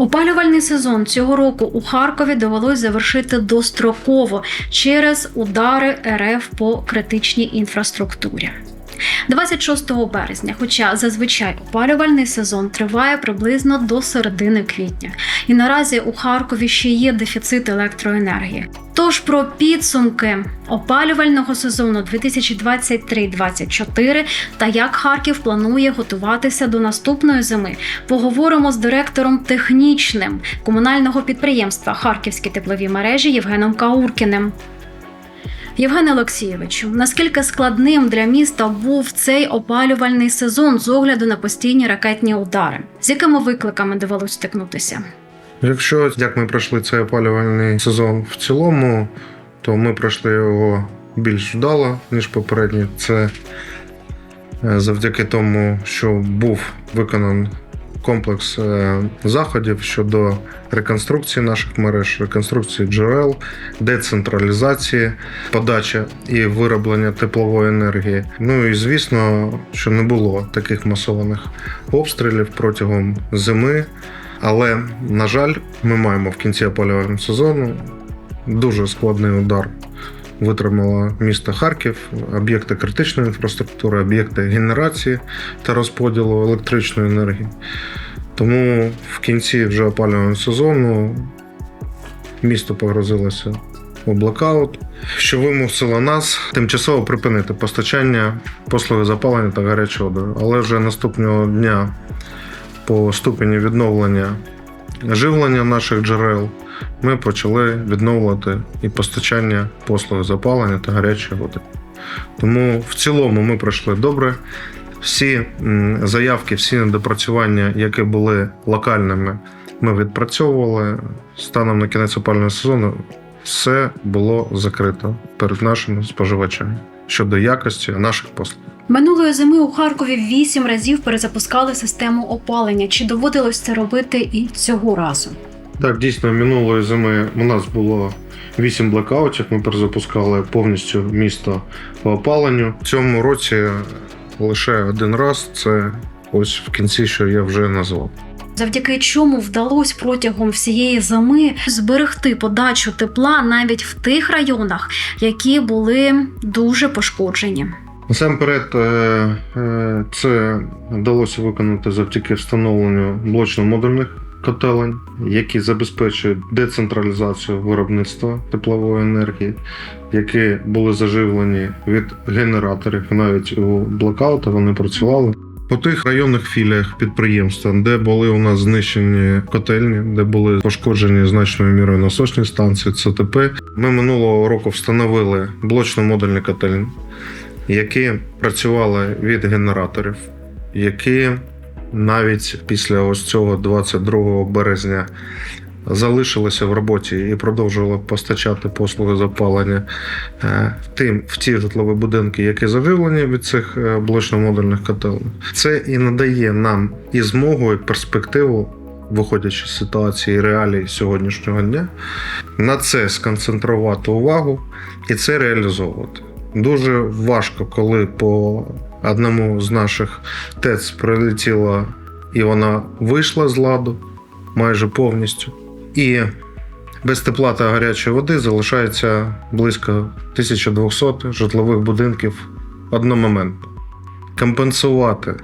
Опалювальний сезон цього року у Харкові довелось завершити достроково через удари РФ по критичній інфраструктурі. 26 березня, хоча зазвичай опалювальний сезон триває приблизно до середини квітня, і наразі у Харкові ще є дефіцит електроенергії. Тож про підсумки опалювального сезону 2023-2024 та як Харків планує готуватися до наступної зими, поговоримо з директором технічним комунального підприємства Харківські теплові мережі Євгеном Кауркіним. Євгене Олексійовичу, наскільки складним для міста був цей опалювальний сезон з огляду на постійні ракетні удари? З якими викликами довелось стикнутися? Якщо як ми пройшли цей опалювальний сезон в цілому, то ми пройшли його більш вдало, ніж попередній. Це е, завдяки тому, що був виконаний комплекс е, заходів щодо реконструкції наших мереж, реконструкції джерел, децентралізації, подачі і вироблення теплової енергії. Ну і звісно, що не було таких масованих обстрілів протягом зими. Але, на жаль, ми маємо в кінці опалювального сезону дуже складний удар. Витримало місто Харків, об'єкти критичної інфраструктури, об'єкти генерації та розподілу електричної енергії. Тому в кінці вже опалювального сезону місто погрозилося у блокаут, що вимусило нас тимчасово припинити постачання послуги запалення та гарячої води. Але вже наступного дня по ступені відновлення живлення наших джерел ми почали відновлювати і постачання послуг запалення та гарячої води. Тому в цілому ми пройшли добре. Всі заявки, всі недопрацювання, які були локальними, ми відпрацьовували. Станом на кінець опального сезону все було закрито перед нашими споживачами щодо якості наших послуг. Минулої зими у Харкові вісім разів перезапускали систему опалення. Чи доводилось це робити і цього разу? Так, дійсно, минулої зими у нас було вісім блекаутів. Ми перезапускали повністю місто по опаленню. В цьому році лише один раз це ось в кінці, що я вже назвав. Завдяки чому вдалося протягом всієї зими зберегти подачу тепла навіть в тих районах, які були дуже пошкоджені. Насамперед, е, е, це вдалося виконати завдяки встановленню блочно-модульних котелень, які забезпечують децентралізацію виробництва теплової енергії, які були заживлені від генераторів. Навіть у блокаути вони працювали. По тих районних філіях підприємства, де були у нас знищені котельні, де були пошкоджені значною мірою насосні станції, ЦТП, ми минулого року встановили блочно-модульні котельні, які працювали від генераторів, які навіть після ось цього 22 березня залишилися в роботі і продовжували постачати послуги запалення е, тим в ті житлові будинки, які заживлені від цих е, блочно-модульних котелень. Це і надає нам і змогу, і перспективу. Виходячи з ситуації реалій сьогоднішнього дня, на це сконцентрувати увагу і це реалізовувати. Дуже важко, коли по одному з наших ТЕЦ прилетіла і вона вийшла з ладу майже повністю. І без тепла та гарячої води залишається близько 1200 житлових будинків одномоментно. Компенсувати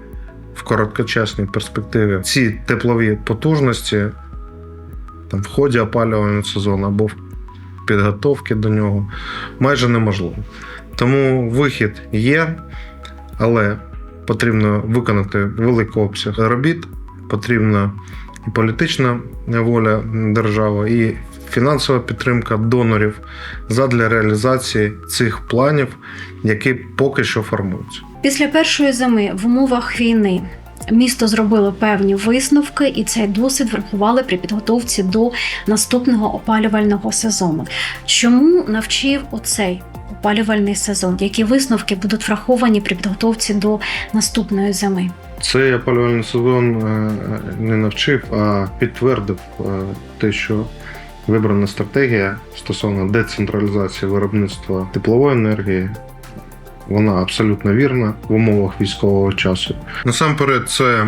в короткочасній перспективі ці теплові потужності там, в ході опалювального сезону або в підготовки до нього майже неможливо. Тому вихід є, але потрібно виконати великий обсяг робіт, потрібна і політична воля держави, і фінансова підтримка донорів задля реалізації цих планів, які поки що формуються. Після першої зими в умовах війни місто зробило певні висновки, і цей досвід врахували при підготовці до наступного опалювального сезону. Чому навчив оцей опалювальний сезон? Які висновки будуть враховані при підготовці до наступної зими? Цей опалювальний сезон е, не навчив, а підтвердив е, те, що вибрана стратегія стосовно децентралізації виробництва теплової енергії. Вона абсолютно вірна в умовах військового часу. Насамперед, це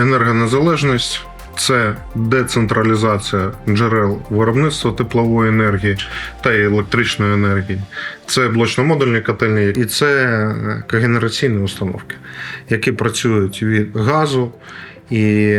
енергонезалежність, це децентралізація джерел виробництва теплової енергії та електричної енергії. Це блочно-модульні котельні і це е, когенераційні установки, які працюють від газу, і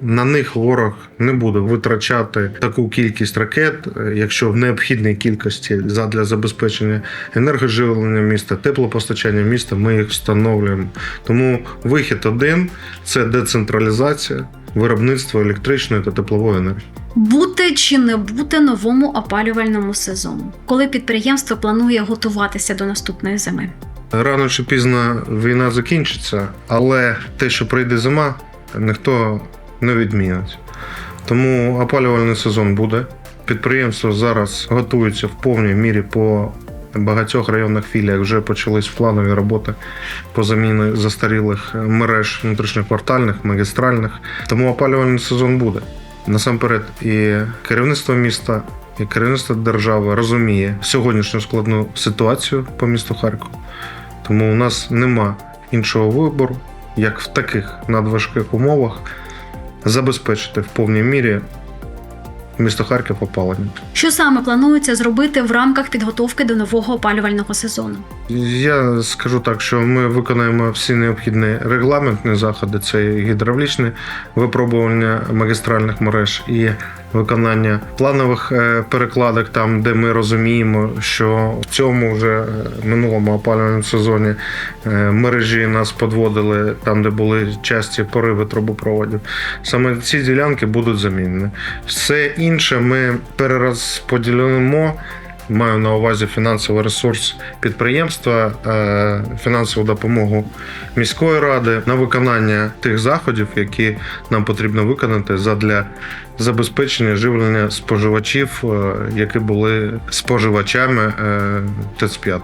на них ворог не буде витрачати таку кількість ракет, е, якщо в необхідній кількості задля забезпечення енергоживлення міста, теплопостачання міста, ми їх встановлюємо. Тому вихід один це децентралізація виробництва електричної та теплової енергії. Бути чи не бути новому опалювальному сезону, коли підприємство планує готуватися до наступної зими. Рано чи пізно війна закінчиться, але те, що прийде зима, ніхто не відмінить. Тому опалювальний сезон буде. Підприємство зараз готується в повній мірі по багатьох районних філіях. Вже почались планові роботи по заміні застарілих мереж внутрішньоквартальних, магістральних. Тому опалювальний сезон буде. Насамперед, і керівництво міста, і керівництво держави розуміє сьогоднішню складну ситуацію по місту Харкову. Тому у нас нема іншого вибору, як в таких надважких умовах забезпечити в повній мірі місто Харків опалення. Що саме планується зробити в рамках підготовки до нового опалювального сезону? Я скажу так, що ми виконаємо всі необхідні регламентні заходи: це гідравлічне випробування магістральних мереж і виконання планових е, перекладок, там де ми розуміємо, що в цьому вже е, минулому опалювальному сезоні е, мережі нас подводили там, де були часті пориви трубопроводів. Саме ці ділянки будуть замінені. Все інше ми перерозподілимо. Маю на увазі фінансовий ресурс підприємства, е, фінансову допомогу міської ради на виконання тих заходів, які нам потрібно виконати задля забезпечення живлення споживачів, е, які були споживачами е, ТЕЦ-5.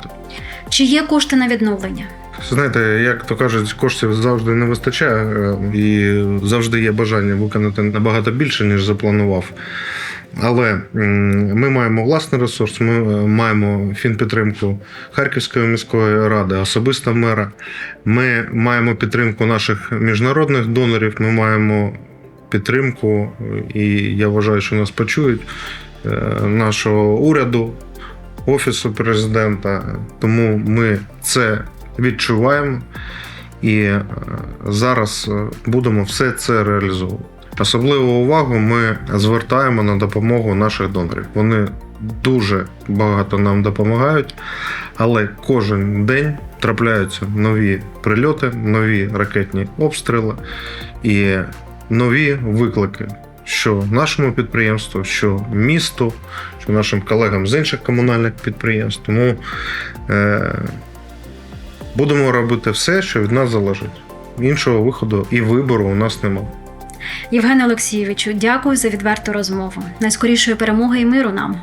Чи є кошти на відновлення? Знаєте, як то кажуть, коштів завжди не вистачає, і завжди є бажання виконати набагато більше, ніж запланував. Але ми маємо власний ресурс, ми е, маємо фінпідтримку Харківської міської ради, особисто мера. Ми маємо підтримку наших міжнародних донорів, ми маємо підтримку, і я вважаю, що нас почують е, нашого уряду, офісу президента. Тому ми це відчуваємо і е, зараз будемо все це реалізовувати. Особливу увагу ми звертаємо на допомогу наших донорів. Вони дуже багато нам допомагають, але кожен день трапляються нові прильоти, нові ракетні обстріли і нові виклики. Що нашому підприємству, що місту, що нашим колегам з інших комунальних підприємств. Тому е, будемо робити все, що від нас залежить. Іншого виходу і вибору у нас немає. Євгене Олексійовичу, дякую за відверту розмову. Найскорішої перемоги і миру нам.